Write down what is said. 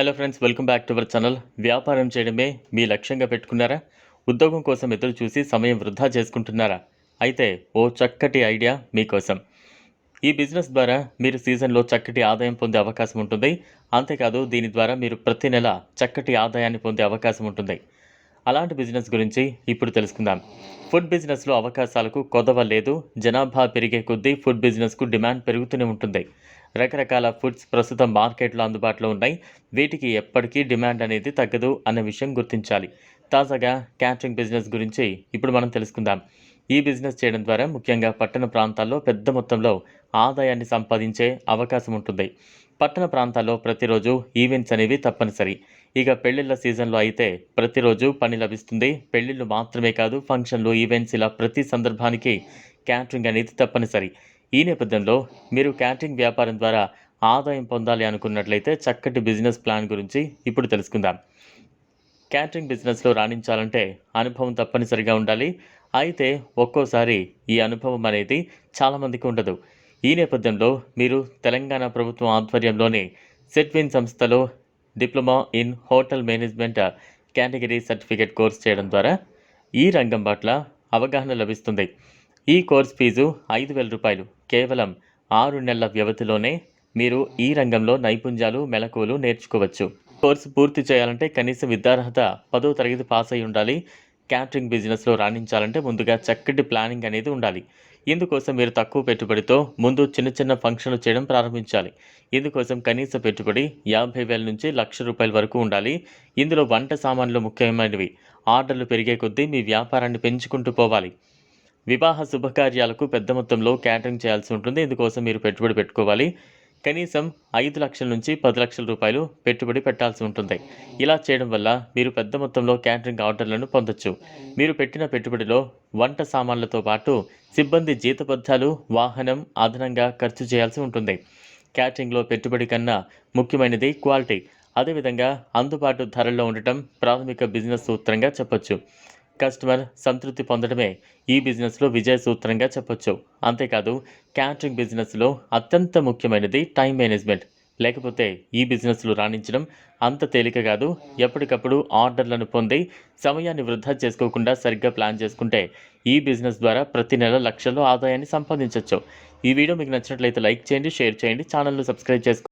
Hello friends welcome back to our channel వ్యాపారం చేయడమే మీ లక్ష్యంగా పెట్టుకున్నారా? ఉద్యోగం కోసం ఎదురు చూసి సమయం వృధా చేసుకుంటున్నారా? అయితే ఓ చక్కటి ఐడియా మీకోసం. ఈ బిజినెస్ ద్వారా మీరు సీజన్లో చక్కటి ఆదాయం పొందే అవకాశం ఉంటుంది. అంతేకాదు దీని ద్వారా మీరు ప్రతి నెల చక్కటి ఆదాయాన్ని పొందే అవకాశం ఉంటుంది. అలాంటి బిజినెస్ గురించి ఇప్పుడు తెలుసుకుందాం. ఫుడ్ బిజినెస్లో అవకాశాలకు కొదవ లేదు. జనాభా పెరిగే కొద్దీ ఫుడ్ బిజినెస్కు డిమాండ్ పెరుగుతూనే ఉంటుంది. రకరకాల ఫుడ్స్ ప్రస్తుతం మార్కెట్లో అందుబాటులో ఉన్నాయి. వీటికి ఎప్పటికీ డిమాండ్ అనేది తగ్గదు అనే విషయం గుర్తించాలి. తాజాగా క్యాటరింగ్ బిజినెస్ గురించి ఇప్పుడు మనం తెలుసుకుందాం. ఈ బిజినెస్ చేయడం ద్వారా ముఖ్యంగా పట్టణ ప్రాంతాల్లో పెద్ద మొత్తంలో ఆదాయాన్ని సంపాదించే అవకాశం ఉంటుంది పట్టణ ప్రాంతాల్లో ప్రతిరోజు ఈవెంట్స్ అనేవి తప్పనిసరి. ఇక పెళ్ళిళ్ళ సీజన్లో అయితే ప్రతిరోజు పని లభిస్తుంది. పెళ్ళిళ్ళు మాత్రమే కాదు ఫంక్షన్లు ఈవెంట్స్ ఇలా ప్రతి సందర్భానికి క్యాటరింగ్ అనేది తప్పనిసరి. ఈ నేపథ్యంలో మీరు క్యాటరింగ్ వ్యాపారం ద్వారా ఆదాయం పొందాలి అనుకున్నట్లయితే చక్కటి బిజినెస్ ప్లాన్ గురించి ఇప్పుడు తెలుసుకుందాం. క్యాటరింగ్ బిజినెస్లో రాణించాలంటే అనుభవం తప్పనిసరిగా ఉండాలి. అయితే ఒక్కోసారి ఈ అనుభవం అనేది చాలామందికి ఉండదు. ఈ నేపథ్యంలో మీరు తెలంగాణ ప్రభుత్వం ఆధ్వర్యంలోని సెట్విన్ సంస్థలో diploma in hotel management category certificate course చేయడం ద్వారా ఈ రంగం పట్ల అవగాహన లభిస్తుంది. ఈ కోర్స్ ఫీజు ఐదు వేల రూపాయలు. కేవలం ఆరు నెలల వ్యవధిలోనే మీరు ఈ రంగంలో నైపుణ్యాలు మెలకువలు నేర్చుకోవచ్చు. కోర్సు పూర్తి చేయాలంటే కనీసం విద్యార్హత పదో తరగతి పాస్ అయి ఉండాలి. క్యాటరింగ్ బిజినెస్లో రాణించాలంటే ముందుగా చక్కటి ప్లానింగ్ అనేది ఉండాలి. ఇందుకోసం మీరు తక్కువ పెట్టుబడితో ముందు చిన్న చిన్న ఫంక్షన్లు చేయడం ప్రారంభించాలి. ఇందుకోసం కనీస పెట్టుబడి యాభై వేల నుంచి లక్ష రూపాయల వరకు ఉండాలి. ఇందులో వంట సామాన్లు ముఖ్యమైనవి. ఆర్డర్లు పెరిగే కొద్దీ మీ వ్యాపారాన్ని పెంచుకుంటూ పోవాలి. వివాహ శుభకార్యాలకు పెద్ద మొత్తంలో క్యాటరింగ్ చేయాల్సి ఉంటుంది. ఇందుకోసం మీరు పెట్టుబడి పెట్టుకోవాలి. కనీసం ఐదు లక్షల నుంచి పది లక్షల రూపాయలు పెట్టుబడి పెట్టాల్సి ఉంటుంది. ఇలా చేయడం వల్ల మీరు పెద్ద మొత్తంలో క్యాటరింగ్ ఆర్డర్లను పొందొచ్చు. మీరు పెట్టిన పెట్టుబడిలో వంట సామాన్లతో పాటు సిబ్బంది జీతబద్ధాలు వాహనం అదనంగా ఖర్చు చేయాల్సి ఉంటుంది. క్యాటరింగ్లో పెట్టుబడి కన్నా ముఖ్యమైనది క్వాలిటీ. అదేవిధంగా అందుబాటు ధరల్లో ఉండటం ప్రాథమిక బిజినెస్ సూత్రంగా చెప్పొచ్చు. కస్టమర్ సంతృప్తి పొందడమే ఈ బిజినెస్లో విజయ సూత్రంగా చెప్పొచ్చు. అంతేకాదు క్యాటరింగ్ బిజినెస్లో అత్యంత ముఖ్యమైనది టైం మేనేజ్మెంట్. లేకపోతే ఈ బిజినెస్లు రాణించడం అంత తేలిక కాదు. ఎప్పటికప్పుడు ఆర్డర్లను పొంది సమయాన్ని వృధా చేసుకోకుండా సరిగ్గా ప్లాన్ చేసుకుంటే ఈ బిజినెస్ ద్వారా ప్రతి నెల లక్షల్లో ఆదాయాన్ని సంపాదించవచ్చు ఈ వీడియో మీకు నచ్చినట్లయితే లైక్ చేయండి షేర్ చేయండి ఛానల్ను సబ్స్క్రైబ్ చేసుకోండి.